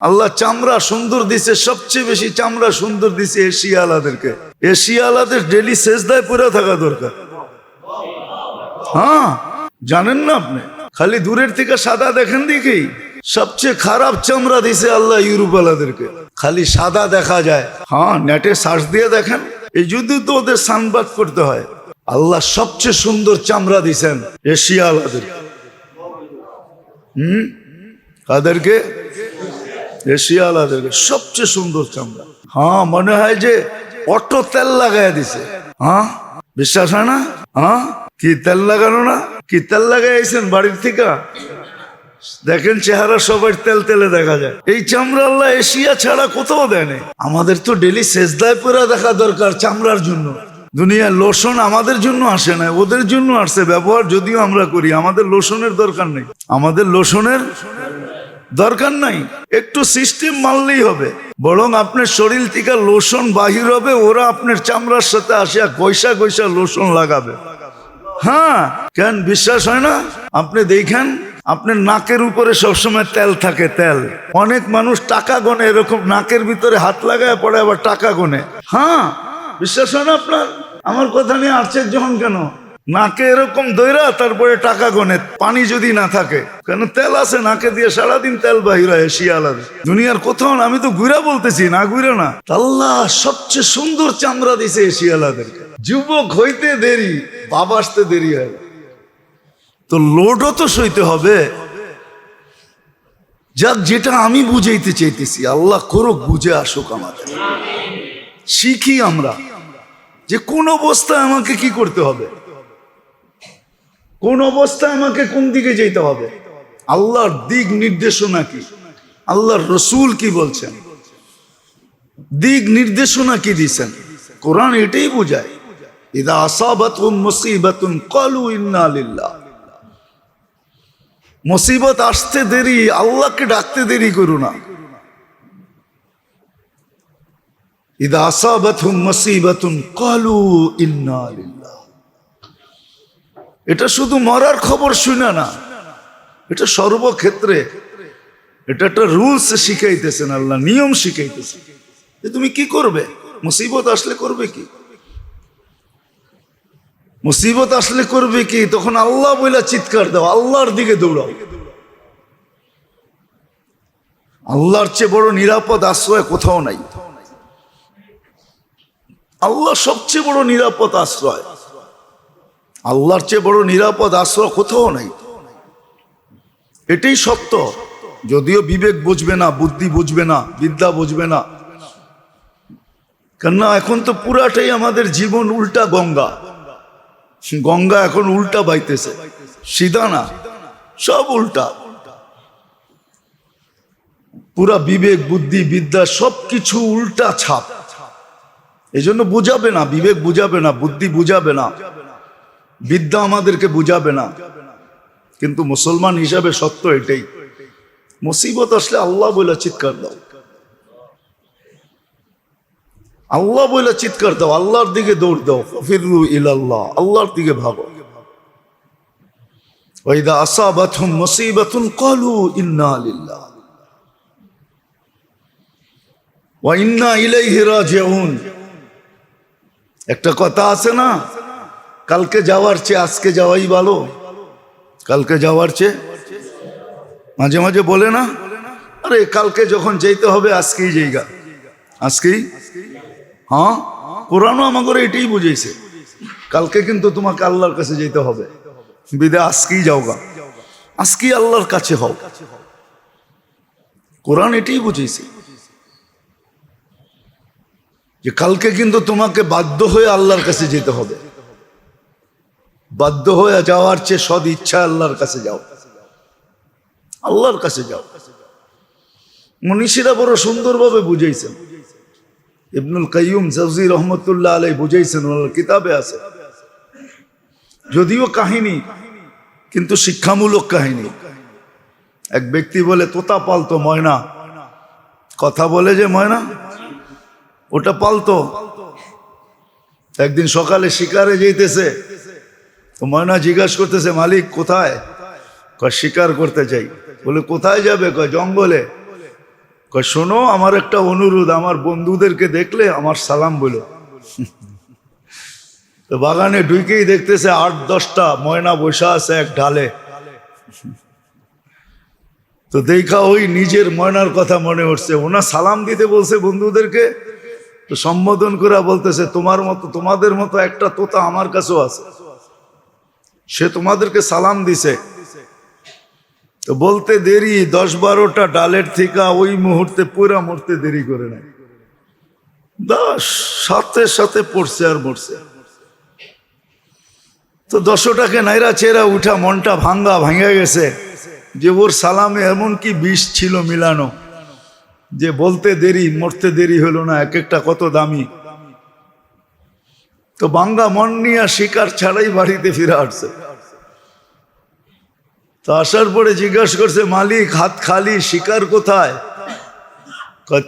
আল্লাহ চামড়া সুন্দর দিছে, সবচেয়ে বেশি চামড়া সুন্দর দিছে এশিয়ালাদেরকে। এশিয়ালাদের ডেলি সেজদায় পরে থাকা দরকার। হ্যাঁ জানেন না আপনি? খালি দূরের থেকে সাদা দেখেন দেখি। সবচেয়ে খারাপ চামড়া দিছে আল্লাহ ইউরোপালাদেরকে। খালি সাদা দেখা যায়। হ্যাঁ নেটে সার্চ দিয়ে দেখেন। এই যদি তো ওদের সানবাদ করতে হয়। আল্লাহ সবচেয়ে সুন্দর চামড়া দিছেন এশিয়ালাদের। হুম? কাদেরকে? এশিয়ালাদেরকে সবচেয়ে সুন্দর চামড়া। হ্যাঁ মনে হয় যে অটো তেল লাগাই দিছে। হ্যাঁ বিশ্বাস হয় না? হ্যাঁ কি তেল লাগানো না? কি তেল লাগাইছেন বাড়ির থেকে? দেখেন চেহারা সবার তেল তেলে দেখা যায়। এই চামড়া আল্লাহ এশিয়া ছাড়া কোথাও দেয় নাই। আমাদের তো ডেলি সেজদায় পরে দেখা দরকার চামড়ার জন্য। দুনিয়ার লোশন আমাদের জন্য আসে না ওদের জন্য আসছে। ব্যবহার যদিও আমরা করি, আমাদের লোশনের দরকার নেই। আমাদের লোশনের দরকার নাই, একটু সিস্টেম মানলেই হবে। বরং আপনার শরীর থেকে লোশন বাহির হবে, ওরা আপনার চামড়ার সাথে আসিয়া গৈসা গৈসা লোশন লাগাবে। হ্যাঁ কেন বিশ্বাস হয় না? আপনি দেখেন, আপনার নাকের উপরে সবসময় তেল থাকে, তেল। অনেক মানুষ টাকা গনে, এরকম নাকের ভিতরে হাত লাগায় পড়ে, আবার টাকা গনে। হ্যাঁ বিশ্বাস হয় না আপনার? আমার কথা নিয়ে আশ্চর্য হন কেন? নাকে এরকম দইরা তারপরে টাকা গনে। পানি যদি না থাকে কেন তেল আছে? নাকে দিয়ে সারাদিন তেল বাহির হয় শিয়ালার দুনিয়ার কোথাও না, আমি তো ঘুরা বলতেছি না ঘুরে না। আল্লাহ সবচেয়ে সুন্দর চামড়া দিছে এশিয়ালাদেরকে যুবক হইতে দেরি বাবা আসতে দেরি হয়। তো লোডও তো সইতে হবে। যাক যেটা আমি বুঝাইতে চাইতেছি আল্লাহ করুক বুঝে আসুক আমাদের। শিখি আমরা যে কোন অবস্থায় আমাকে কি করতে হবে? কোন অবস্থায় আমাকে কোন দিকে যেতে হবে? আল্লাহর দিক নির্দেশনা কি? আল্লাহর রসুল কি বলছেন? দিক নির্দেশনা কি দিছেন? কোরআন এটাই বোঝায়। ইদা আসাবাতুম মুসিবাতুন কালু ইন্না মুসিবত আসতে দেরি, আল্লাহকে ডাকতে দেরি করো না। ইদা আসাবাতুম মুসিবাতুন কালু ইন্না লিল্লাহ। এটা শুধু মরার খবর শুনে না, এটা সর্বক্ষেত্রে এটা একটা রুলস শিখাইতেছেন আল্লাহ, নিয়ম শিখাইতেছেন। যে তুমি কি করবে? মুসিবত আসলে করবে কি? মুসিবত আসলে করবে কি? তখন আল্লাহ বইলা চিৎকার দাও, আল্লাহর দিকে দৌড়াও। আল্লাহর চেয়ে বড় নিরাপদ আশ্রয় কোথাও নাই। আল্লাহ সবচেয়ে বড় নিরাপদ আশ্রয়। আল্লাহর চেয়ে বড় নিরাপদ আশ্রয় কোথাও নাই। এটাই সত্য। যদিও বিবেক বুঝবে না, বুদ্ধি বুঝবে না, বিদ্যা বুঝবে না। কেননা এখন তো পুরাটাই আমাদের জীবন উল্টা গঙ্গা। গঙ্গা এখন উল্টা বাইতেছে, সিধা না, সব উল্টা। পুরা বিবেক, বুদ্ধি, বিদ্যা সবকিছু উল্টা ছাপ। এই জন্য বুঝাবে না, বিবেক বুঝাবে না, বুদ্ধি বুঝাবে না। বিদ্যা আমাদেরকে বুঝাবে না। কিন্তু মুসলমান হিসাবে সত্য এটাই। মুসিবত আসলে আল্লাহ বলে চিৎকার দাও। আল্লাহ বলে চিৎকার দাও, আল্লাহর দিকে দৌড় দাও। ফিরু ইলাল্লাহ, আল্লাহর দিকে ভাগো। ওইদা আসাবাতুম মুসিবাতুন ক্বালু ইন্না লিল্লাহ। ইলাইহি রাজিউন। একটা কথা আছে না? কালকে যাওয়ার চেয়ে আজকে যাওয়াই ভালো। কালকে যাওয়ার চেয়ে মাঝে মাঝে বলে না, আরে কালকে যখন যেতে হবে আজকেই যাইগা আজকেই? হ্যাঁ? কোরআনও আমাকে এটাই বুঝেছে কালকে কিন্তু তোমাকে আল্লাহর কাছে যেতে হবে। বিদে আজকেই যাওগা। আজকেই আল্লাহর কাছে হও। কোরআন এটাই বুঝেছে যে কালকে কিন্তু তোমাকে বাধ্য হয়ে আল্লাহর কাছে যেতে হবে। বাধ্য হয়ে যাওয়ার চেয়ে সদ ইচ্ছা আল্লাহর কাছে যাও। আল্লাহর কাছে যাও। মনীষীরা বড় সুন্দরভাবে বুঝাইছেন। ইবনুল কাইয়ুম জফজি রহমতুল্লাহ আলাই বুঝাইছেন, ওনার কিতাবে আছে। যদিও কাহিনী, কিন্তু শিক্ষামূলক কাহিনী। এক ব্যক্তি বলে, তোতা পালতো ময়না। কথা বলে যে, ময়না, ওটা পালতো। একদিন সকালে শিকারে যেতেছে তো ময়না জিজ্ঞাসা করতেছে, মালিক, কোথায়? কয়, শিকার করতে চাই। বলে, কোথায় যাবে? কয়, জঙ্গলে। কয়, শোনো, আমার একটা অনুরোধ, আমার বন্ধুদেরকে দেখলে আমার সালাম বলো। তো বাগানে ঢুকেই দেখতেছে, আট, দশটা ময়না বসা আছে এক ঢালে। তো দেখা ওই নিজের ময়নার কথা মনে উঠছে ওনা সালাম দিতে বলছে বন্ধুদেরকে, তো সম্বোধন করে বলতেছে, তোমার মতো, তোমাদের মতো একটা তোতা আমার কাছেও আছে। সে তোমাদেরকে সালাম দিছে। তো বলতে দেরি, দশ বারোটা ডালের থেকে ওই মুহূর্তে পুরা মরতে দেরি করে নাই। দাস সাথে সাথে পড়ছে আর মরছে। তো দশটাকে নাইরা চেরা উঠা মনটা ভাঙ্গা ভাঙ্গা গেছে যে ওর সালামে এমন কি বিষ ছিল মিলানো। যে বলতে দেরি, মরতে দেরি হলো না, এক একটা কত দামি। তো বাঙ্গা মন নিয়ে শিকার ছাড়াই বাড়িতে ফিরে আসছে। তো আসার পরে জিজ্ঞাসা করছে, মালিক, হাত খালি, শিকার কোথায়?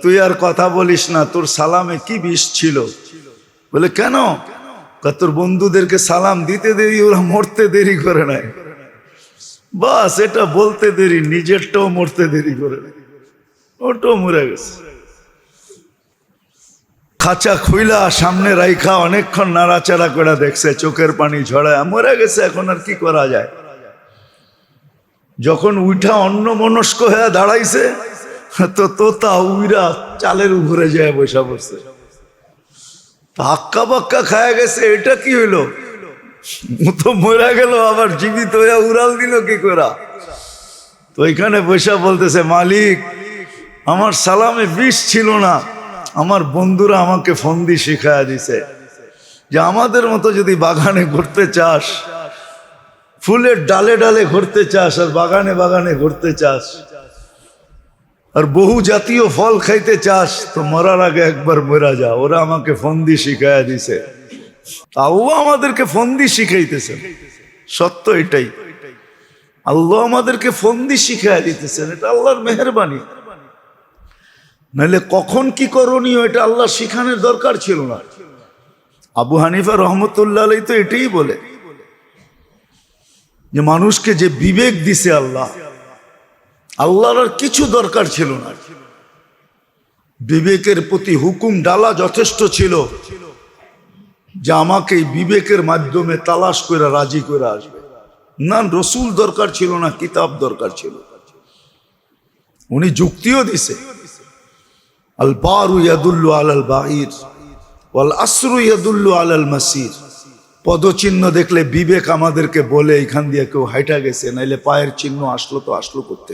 তুই আর কথা বলিস না, তোর সালামে কি বিষ ছিল? বলে, কেন? তোর বন্ধুদেরকে সালাম দিতে দেরি, ওরা মরতে দেরি করে নাই। বাস, এটা বলতে দেরি, নিজেরটাও মরতে দেরি করে নাই। ওটাও মরে গেছে। খাঁচা খুইলা সামনে রাইখা অনেকক্ষণ নাড়াচাড়া করে দেখছে, চোখের পানি ঝরায় মরে গেছে, এখন আর কি করা যায়? যখন উঠা অন্য মনস্ক হয়ে দাঁড়াইছে, তো তোতা উইরা চালের উপরে যায় বসা বসছে হাক্কা বাক্কা খায়া গেছে, এটা কি হইল? তো মরা গেল, আবার জীবিত হয়ে উড়াল দিল কি করা তো এখানে বসা বলতেছে, মালিক, আমার সালামে বিষ ছিল না। আমার বন্ধুরা আমাকে ফন্দি শিখায়া দিছে যে আমাদের মতো যদি বাগানে ঘুরতে চাস, ফুলের ডালে ডালে ঘুরতে চাস আর বাগানে বাগানে ঘুরতে চাস আর বহু জাতীয় ফল খাইতে চাস, তো মরার আগে একবার মরা যা। ওরা আমাকে ফন্দি শিখাইয়া দিছে। তাও আমাদেরকে ফন্দি শিখাইতেছেন সত্য এটাই। আল্লাহ আমাদেরকে ফন্দি শিখাইয়া দিতেছেন। এটা আল্লাহর মেহরবানি। নাহলে কখন কি করণীয় এটা আল্লাহ শিখানোর দরকার ছিল না। আবু হানিফা রহমতুল্লাহ আলাই তো এটাই বলে যে মানুষকে যে বিবেক দিছে আল্লাহ, আল্লাহর আর কিছু দরকার ছিল না। বিবেকের প্রতি হুকুম ডালা যথেষ্ট ছিল যে আমাকে বিবেকের মাধ্যমে তালাশ করে রাজি করে আসবে। না, রসুল দরকার ছিল না, কিতাব দরকার ছিল। উনি যুক্তিও দিছে। আল বারু ইয়াদুল্লু আলাল বাহির ওয়াল আসরু ইয়াদুল্লু আলাল মাসির পদচিহ্ন দেখলে বিবেক আমাদেরকে বলে এখান দিয়ে কেউ হাইটা গেছে, নাইলে পায়ের চিহ্ন আসলো তো আসলো করতে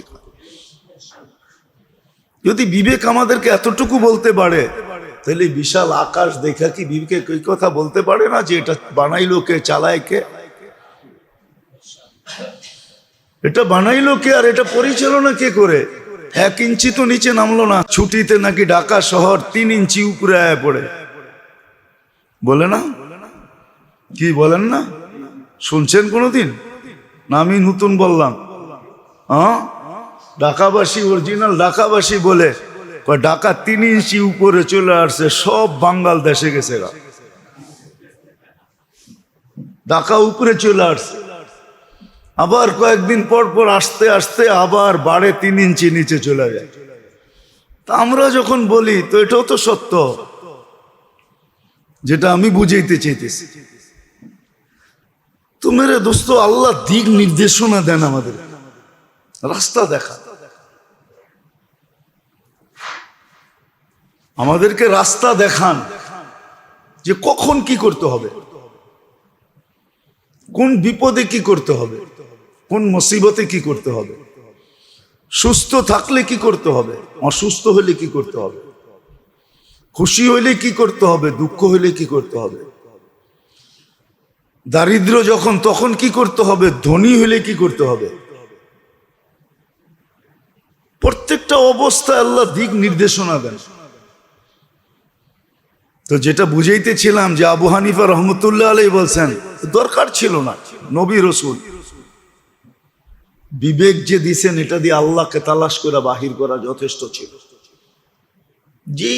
যদি বিবেক আমাদেরকে এতটুকু বলতে পারে, তাহলে বিশাল আকাশ দেখা কি বিবেকে কই কথা বলতে পারে না যে এটা বানাইলো কে, চালায় কে? এটা বানাইলো কে আর এটা পরিচালনা কে করে? এক ইঞ্চি তো নিচে নামলো না। ছুটিতে নাকি ঢাকা শহর তিন ইঞ্চি উপরে আয়া পড়ে। বলে না? কি বলেন না? শুনছেন কোনোদিন? না আমি নতুন বললাম। হ্যাঁ? ঢাকাবাসী, অরিজিনাল ঢাকাবাসী বলে ঢাকা তিন ইঞ্চি উপরে চলে আসছে, সব বাঙ্গাল দেশে গেছে ঢাকা উপরে চলে আসছে। আবার কয়েকদিন পর পর আসতে আসতে আবার বাড়ে তিন ইঞ্চি নিচে চলে যায়। তা আমরা যখন বলি, তো এটাও তো সত্য, যেটা আমি বুঝাইতে চাইতেছি। তো মেরে দোস্ত, আল্লাহ দিক নির্দেশনা দেন আমাদের। রাস্তা দেখা। আমাদেরকে রাস্তা দেখান যে কখন কি করতে হবে, কোন বিপদে কি করতে হবে। কোন মুসিবতে কি করতে হবে? সুস্থ থাকলে কি করতে হবে? অসুস্থ হলে কি করতে হবে? খুশি হইলে কি করতে হবে? দুঃখ হইলে কি করতে হবে? দারিদ্র যখন, তখন কি করতে হবে? ধনী হলে কি করতে হবে? প্রত্যেকটা অবস্থায় আল্লাহ দিক নির্দেশনা দেন। তো যেটা বুঝাইতেছিলাম যে আবু হানিফা রহমতুল্লাহ আলাই বলছেন, দরকার ছিল না, নবী রসুল। বিবেক যে দিছেন, এটা দিয়ে আল্লাহকে তালাশ করে বাহির করা যথেষ্ট ছিল। জি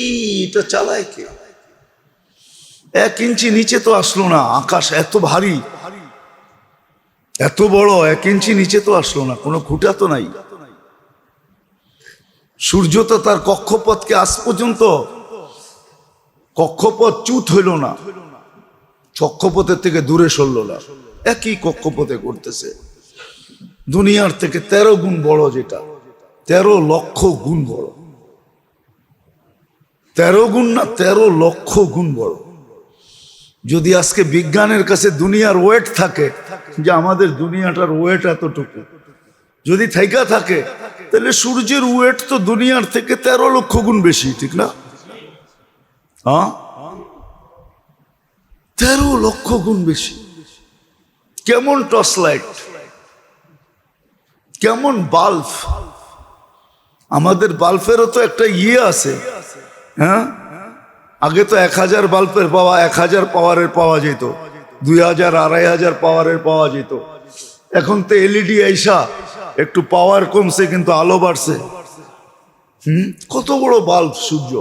এটা চালায় কে? এক ইঞ্চি নিচে তো আসলো না, আকাশ এত ভারী, এত বড়, এক ইঞ্চি নিচে তো আসলো না, কোনো খুঁটা তো নাই। সূর্য তো তার কক্ষপথকে আজ পর্যন্ত কক্ষপথ চুত হইল না কক্ষপথের থেকে দূরে সরল না, একই কক্ষপথে করতেছে দুনিয়ার থেকে তেরো গুণ বড় যেটা, তেরো লক্ষ গুণ বড়। তেরো গুণ না তেরো লক্ষ গুণ বড়। যদি আজকে বিজ্ঞানের কাছে দুনিয়ার ওয়েট থাকে, যে আমাদের দুনিয়াটার ওয়েট এতটুকু, যদি থাইকা থাকে, তাহলে সূর্যের ওয়েট তো দুনিয়ার থেকে তেরো লক্ষ গুণ বেশি, ঠিক না? হ্যাঁ? তেরো লক্ষ গুণ বেশি। কেমন টর্চ লাইট কেমন বাল্ব? আমাদের বাল্বেরও তো একটা ইয়ে আছে। হ্যাঁ? আগে তো এক হাজার বাল্বের পাওয়া, এক হাজার পাওয়ারের পাওয়া যেত। দুই হাজার, আড়াই হাজার পাওয়ারের পাওয়া যেত। এখন তো এলইডি আইসা, একটু পাওয়ার কমছে কিন্তু আলো বাড়ছে। হুম? কত বড় বাল্ব সূর্য।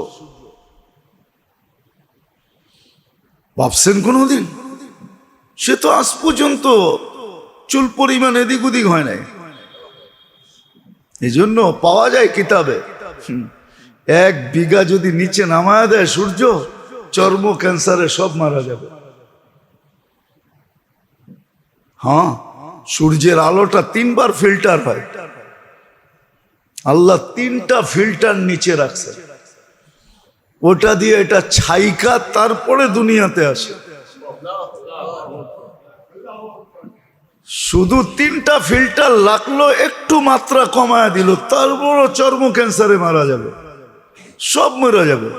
ভাবছেন কোনোদিন? সে তো আজ পর্যন্ত চুল পরিমাণ এদিক ওদিক হয় নাই। এই জন্য পাওয়া যায় কিতাবে। এক বিঘা যদি নিচে নামায় দেয় সূর্য, চর্ম ক্যান্সারে সব মারা যাবে। হ্যাঁ সূর্যের আলোটা তিনবার ফিল্টার হয়। আল্লাহ তিনটা ফিল্টার নিচে রাখছে। ওটা দিয়ে এটা ছাইকা তারপরে দুনিয়াতে আসে। শুধু তিনটা ফিল্টার লাগল, একটু মাত্রা কমায় দিল, তারপরও চর্ম ক্যান্সারে মারা যাবে। সব মরে যাবে।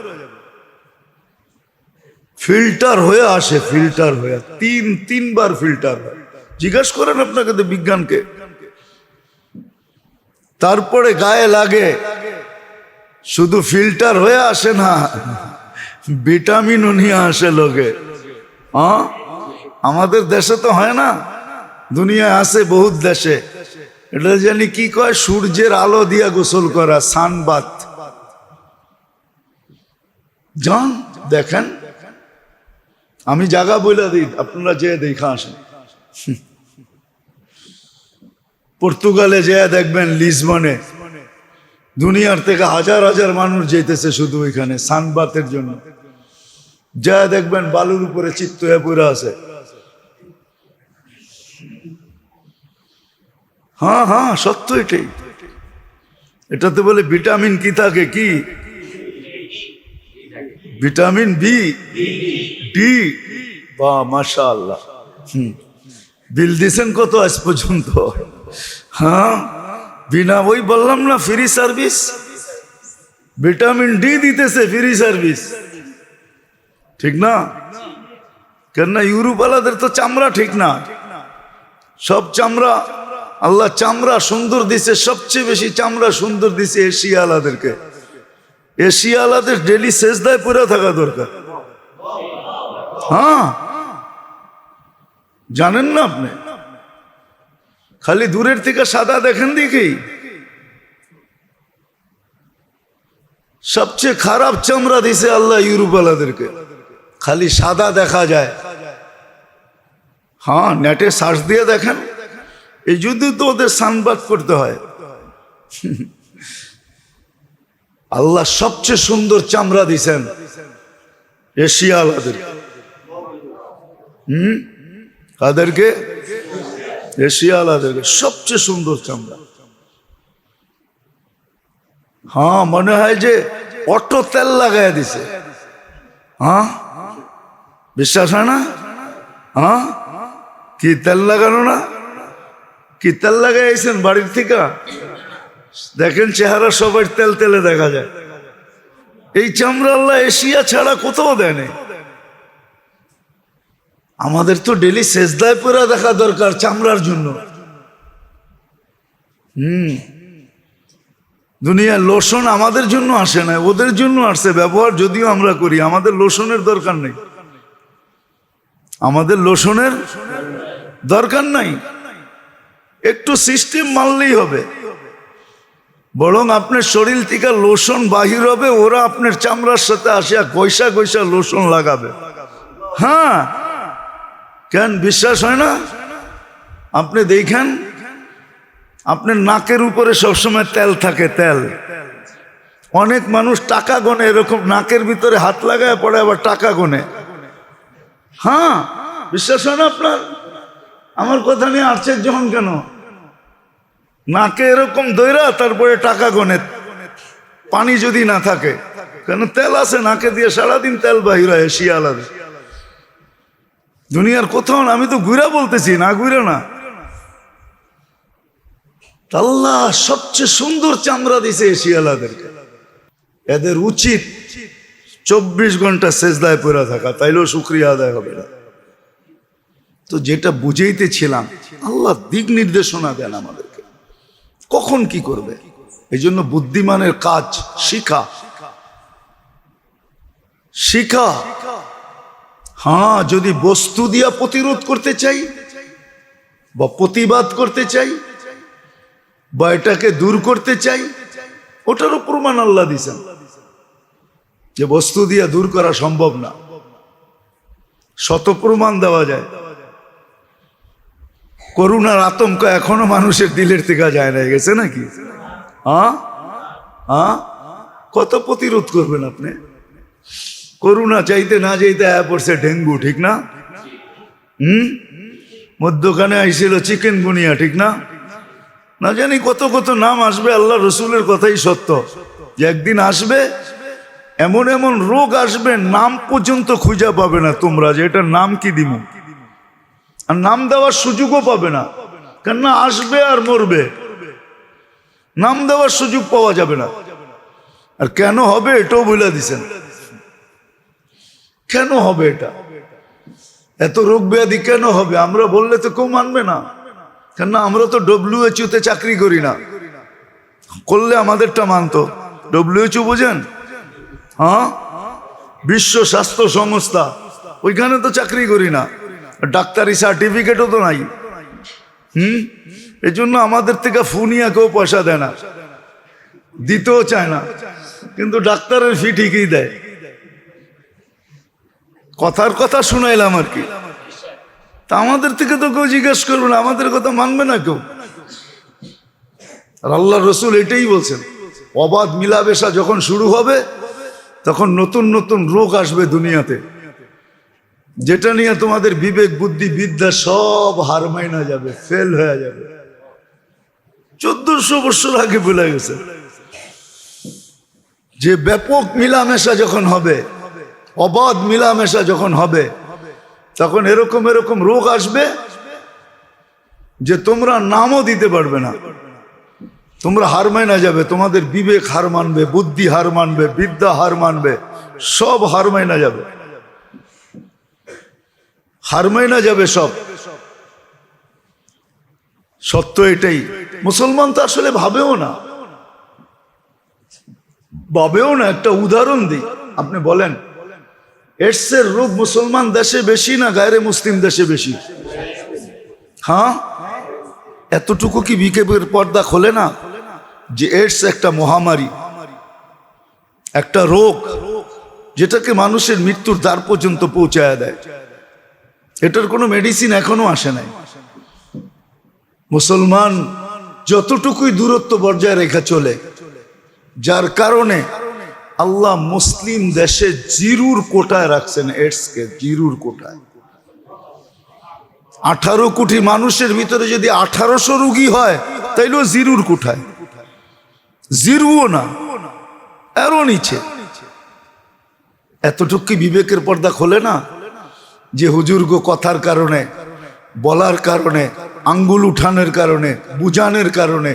ফিল্টার হয়ে আসে, ফিল্টার হয়ে। তিন, তিনবার ফিল্টার হয়। জিজ্ঞাসা করেন আপনাকে তো বিজ্ঞানকে। তারপরে গায়ে লাগে। শুধু ফিল্টার হয়ে আসে না, ভিটামিনও নিয়ে আসে লোকে। আমাদের দেশে তো হয় না। দুনিয়ায় আছে বহুত দেশে। এটা জানি কি কয়? সূর্যের আলো দিয়া গোসল করা সানবাত যান দেখেন। আমি জায়গা বইলা দিই, আপনারা যে দেখা আসেন। পর্তুগালে যে দেখবেন লিসবনে। দুনিয়ার থেকে হাজার হাজার মানুষ যেতেছে শুধু ওইখানে সানবাতের জন্য। যা দেখবেন বালুর উপরে চিত্ত হয়ে পড়ে আছে। হ্যাঁ হ্যাঁ সত্য এটাই। এটাতে বলে ভিটামিন কি থাকে? কি? Vitamin B? ডি? বা মাশা আল্লাহ বিল দিছেন কত আজ পর্যন্ত? হ্যাঁ? বিনা ওই বললাম না, ফ্রি সার্ভিস। ভিটামিন ডি দিতেছে, ফ্রি সার্ভিস। ঠিক না? কেননা ইউরোপালাদের তো চামড়া ঠিক না। সব চামড়া আল্লাহ চামড়া সুন্দর দিছে, সবচেয়ে বেশি চামড়া সুন্দর দিছে এশিয়ালাদেরকে। এশিয়ালাদের ডেলি সেজদায় পরে থাকা দরকার। হ্যাঁ। জানেন না আপনি? খালি দূরের থেকে সাদা দেখেন দেখি। সবচেয়ে খারাপ চামড়া দিছে আল্লাহ ইউরোপালাদেরকে। খালি সাদা দেখা যায়। হ্যাঁ নেটে সার্চ দিয়ে দেখেন। এই যদি তো ওদের সানবাদ করতে হয়। আল্লাহ সবচেয়ে সুন্দর চামড়া দিছেন। এশিয়ালাদের হুম? কাদেরকে? এশিয়ালাদেরকে। সবচেয়ে সুন্দর চামড়া। হ্যাঁ মনে হয় যে অটো তেল লাগাই দিছে। হ্যাঁ? বিশ্বাস হয় না? হ্যাঁ? কি তেল লাগানো না? কি তেল লাগাইছেন বাড়ির থেকে? দেখেন চেহারা সবাই তেল তেলে দেখা যায়। এই চামড়া আল্লাহ এশিয়া ছাড়া কোথাও দেয় নাই। আমাদের তো ডেলি সেজদায় পরে দেখা দরকার চামড়ার জন্য। হুম। দুনিয়ার লোশন আমাদের জন্য আসে না ওদের জন্য আসছে, ব্যবহার যদিও আমরা করি, আমাদের লোশনের দরকার নেই। আমাদের লোশনের দরকার নাই। একটু সিস্টেম মানলেই হবে। বরং আপনার শরীর থেকে লোশন বাহির হবে, ওরা আপনার চামড়ার সাথে আসিয়া গৈসা গৈসা লোশন লাগাবে। হ্যাঁ। কেন বিশ্বাস হয় না? আপনি দেখেন, আপনার নাকের উপরে সবসময় তেল থাকে, তেল। অনেক মানুষ টাকা গনে, এরকম নাকের ভিতরে হাত লাগায় পড়ে, আবার টাকা গনে। হ্যাঁ। বিশ্বাস হয় না আপনার? আমার কথা নিয়ে আশ্চর্য হন কেন? নাকে এরকম দৈরা তারপরে টাকা গনে পানি যদি না থাকে, কেন তেল আছে? নাকে দিয়ে সারাদিন তেল বাহির হয় শিয়ালাদের দুনিয়ার কোথাও আমি তো ঘুরা বলতেছি, না ঘুরে না। আল্লাহ সবচেয়ে সুন্দর চামড়া দিছে শিয়ালাদেরকে এদের উচিত চব্বিশ ঘণ্টা সেজদায় পড়ে থাকা, তাইলেও শুক্রিয়া আদায় হবে না। তো যেটা বুঝেইতেছিলাম, আল্লাহ দিক নির্দেশনা দেন আমাদেরকে। কখন কি করবে? এই জন্য বুদ্ধিমানের কাজ শিখা। শিখা। হ্যাঁ যদি বস্তু দিয়া প্রতিরোধ করতে চাই বা প্রতিবাদ করতে চাই বা এটাকে দূর করতে চাই, ওটারও প্রমাণ আল্লাহ দিছেন। যে বস্তু দিয়া দূর করা সম্ভব না। শত প্রমাণ দেওয়া যায়। করুণার আতঙ্ক এখনও মানুষের দিলের থেকে যায় না, গেছে নাকি? হ্যাঁ? হ্যাঁ? কত প্রতিরোধ করবেন আপনি? করুণা চাইতে না চাইতে পড়ছে ডেঙ্গু, ঠিক না? হুম? মধ্যখানে আইছিল চিকেন গুনিয়া, ঠিক না? না জানি কত কত নাম আসবে, আল্লাহ রসুলের কথাই সত্য। যে একদিন আসবে, এমন এমন রোগ আসবে, নাম পর্যন্ত খুঁজে পাবে না তোমরা, যে এটার নাম কি দিব আর নাম দেওয়ার সুযোগও পাবে না। কেননা আসবে আর মরবে। নাম দেওয়ার সুযোগ পাওয়া যাবে না। আর কেন হবে এটাও বলে দিছেন। কেন হবে এটা? এত রোগ ব্যাধি কেন হবে? আমরা বললে তো কেউ মানবে না। কেননা আমরা তো ডব্লিউএচইউতে চাকরি করি না। করলে আমাদেরটা মানতো। ডব্লিউএচইউ বোঝেন? হ্যাঁ? বিশ্ব স্বাস্থ্য সংস্থা। ওইখানে তো চাকরি করি না। ডাক্তারি সার্টিফিকেটও তো নাই। হুম? এই জন্য আমাদের থেকে ফুনিয়া কেউ পয়সা দেয় না। দিতেও চায় না। কিন্তু ডাক্তারের ফি ঠিকই দেয়। কথার কথা শুনাইলাম আর কি। তা আমাদের থেকে তো কেউ জিজ্ঞেস করবে না, আমাদের কথা মানবে না কেউ। আর আল্লাহ রসুল এটাই বলছেন, অবাধ মিলাবেশা যখন শুরু হবে, তখন নতুন নতুন রোগ আসবে দুনিয়াতে। যেটা নিয়ে তোমাদের বিবেক, বুদ্ধি, বিদ্যা সব হার মাইনা যাবে ফেল হয়ে যাবে। চোদ্দশো বছর আগে বলে গেছে। যে ব্যাপক মিলামেশা যখন হবে, অবাধ মিলামেশা যখন হবে, তখন এরকম এরকম রোগ আসবে যে তোমরা নামও দিতে পারবে না। তোমরা হার মানা যাবে, তোমাদের বিবেক হার মানবে, বুদ্ধি হার মানবে, বিদ্যা হার মানবে, সব হার মাইনা যাবে। হার মাইনা যাবে সব। সত্য এটাই। মুসলমান তো আসলে ভাবেও না। ভাবেও না, একটা উদাহরণ দিই। আপনি বলেন, এডসের রোগ মুসলমান দেশে বেশি না গায়রে মুসলিম দেশে বেশি? হ্যাঁ? এতটুকু কি বিকেপের পর্দা খোলে না যে এডস একটা মহামারী, একটা রোগ, যেটাকে মানুষের মৃত্যুর দ্বার পর্যন্ত পৌঁছায় দেয়? এটার কোনো মেডিসিন এখনও আসে নাই। মুসলমান যতটুকুই দূরত্ব বজায় রেখা চলে, যার কারণে আল্লাহ মুসলিম দেশে জিরুর কোটায় রাখছেন এডসকে জিরুর কোটায়। আঠারো কোটি মানুষের ভিতরে যদি আঠারোশো রুগী হয়, তাইলেও জিরুর কোঠায় জিরুও না, এরও নিচে। এতটুকু বিবেকের পর্দা খোলে না? যে হুজুর্গ কথার কারণে, বলার কারণে, আঙ্গুল উঠানের কারণে, বুঝানের কারণে,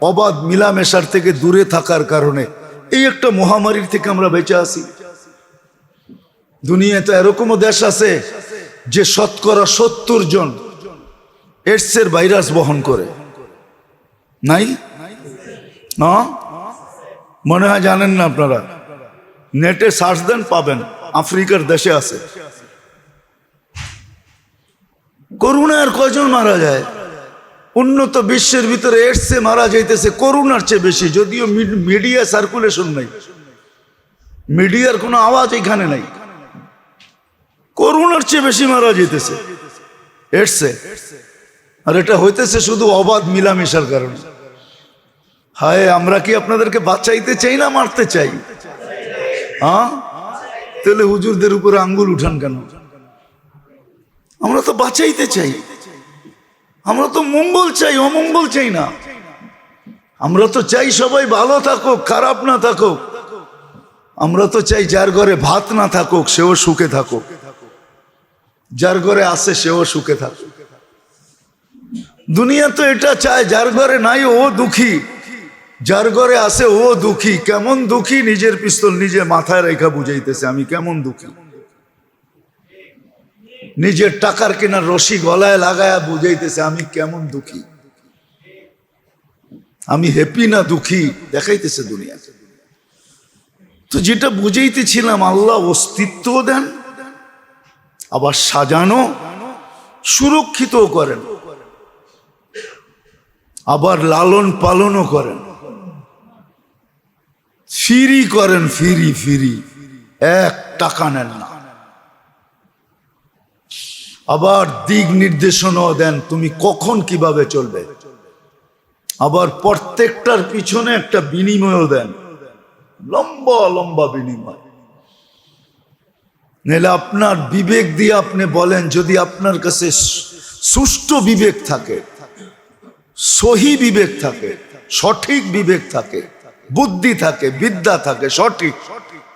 অবাধ মিলামেশার থেকে দূরে থাকার কারণে, এই একটা মহামারীর থেকে আমরা বেঁচে আসি দুনিয়াতে এরকমও দেশ আছে যে শতকরা সত্তর জন এডসের ভাইরাস বহন করে। নাই? মনে হয় জানেন না আপনারা। নেটে সার্চ দেন, পাবেন। আফ্রিকার দেশে আছে। করুণার কজন মারা যায়? উন্নত বিশ্বের ভিতরে এডসে মারা যাইতেছে করুণার চেয়ে বেশি, যদিও মিডিয়া সার্কুলেশন নাই। মিডিয়ার কোনো আওয়াজ এখানে নাই। করুণার চেয়ে বেশি মারা যেতেছে এসছে আর এটা হইতেছে শুধু অবাধ মিলামেশার কারণে। হায়, আমরা কি আপনাদেরকে বাঁচাইতে চাই না মারতে চাই? হ্যাঁ তাহলে হুজুরদের উপরে আঙ্গুল উঠান কেন? আমরা তো বাঁচাইতে চাই। আমরা তো মঙ্গল চাই, অমঙ্গল চাই না। আমরা তো চাই সবাই ভালো থাকুক, খারাপ না থাকুক। আমরা তো চাই যার ঘরে ভাত না থাকুক, সেও সুখে থাকুক। যার ঘরে আসে সেও সুখে থাকুক। দুনিয়া তো এটা চায়, যার ঘরে নাই ও দুঃখী। যার ঘরে আসে ও দুঃখী। কেমন দুঃখী, নিজের পিস্তল নিজে মাথায় রেখা বুঝাইতেছে, আমি কেমন দুঃখী? নিজের টাকার কেনার রশি গলায় লাগায়া বুঝাইতেছে, আমি কেমন দুঃখী? আমি হ্যাপি না দুঃখী? দেখাইতেছে দুনিয়াতে তো যেটা বুঝাইতেছিলাম, আল্লাহ অস্তিত্ব দেন, আবার সাজানো সুরক্ষিত করেন, আবার লালন পালনও করেন। ফিরি করেন, ফিরি ফিরি। এক টাকা নেন না। আবার দিক নির্দেশনাও দেন তুমি কখন কীভাবে চলবে। আবার প্রত্যেকটার পিছনে একটা বিনিময়ও দেন। লম্বা লম্বা বিনিময়। নাহলে আপনার বিবেক দিয়ে আপনি বলেন, যদি আপনার কাছে সুষ্ঠু বিবেক থাকে, সহি বিবেক থাকে, সঠিক বিবেক থাকে, বুদ্ধি থাকে, বিদ্যা থাকে, সঠিক,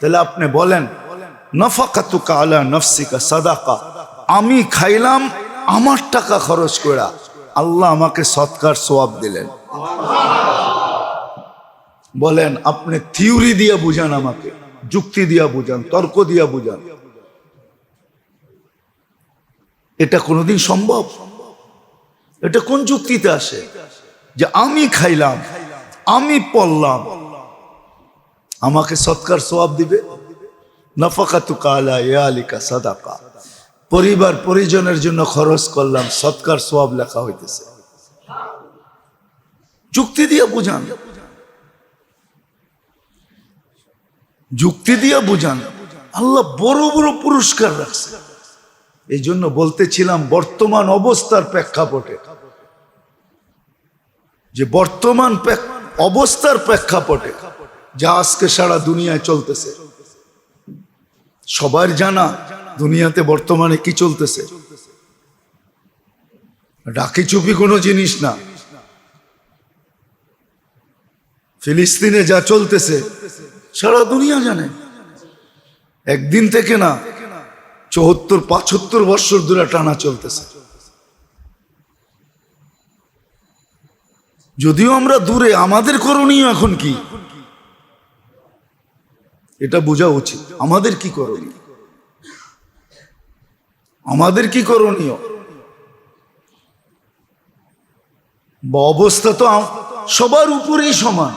তাহলে আপনি বলেন, নফাকাতুকা আলা নফসিকা সাদাকা। আমি খাইলাম, আমার টাকা খরচ করা আল্লাহ আমাকে সৎকার সোয়াব দিলেন। বলেন, আপনি থিওরি দিয়ে বুঝান আমাকে, যুক্তি দিয়া বুঝান, তর্ক দিয়া বুঝান। এটা কোনোদিন সম্ভব? এটা কোন যুক্তিতে আসে? যে আমি খাইলাম, আমি পড়লাম, আমাকে সৎকার সোয়াব দিবে? নফাকাতু কালা ইয়ালিকা সাদাকা। পরিবার পরিজনের জন্য খরচ করলাম, সৎকার সোয়াব লেখা হইতেছে। যুক্তি দিয়ে বুঝান। যুক্তি দিয়ে বুঝান। আল্লাহ বড় বড় পুরস্কার রাখছে। এই জন্য বলতেছিলাম, বর্তমান অবস্থার প্রেক্ষাপটে। যে বর্তমান অবস্থার প্রেক্ষাপটে যা আজকে সারা দুনিয়ায় চলতেছে। সবার জানা দুনিয়াতে বর্তমানে কি চলতেছে? ডাকি চুপি কোনো জিনিস না। ফিলিস্তিনে যা চলতেছে, সারা দুনিয়া জানে। একদিন থেকে না, চৌহত্তর পাঁচাত্তর বৎসর ধরে টানা চলতেছে। যদিও আমরা দূরে, আমাদের করণীয় এখন কি? এটা বোঝা উচিত। আমাদের কি করণীয়? আমাদের কি করণীয়? অবস্থা তো সবার উপরেই সমান।